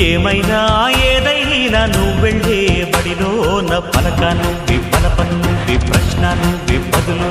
ఏమైనా ఏదైనా నువ్వు వెళ్ళే నా పలక నువ్వి బలపం నువ్వి ప్రశ్న నువ్వి బదులు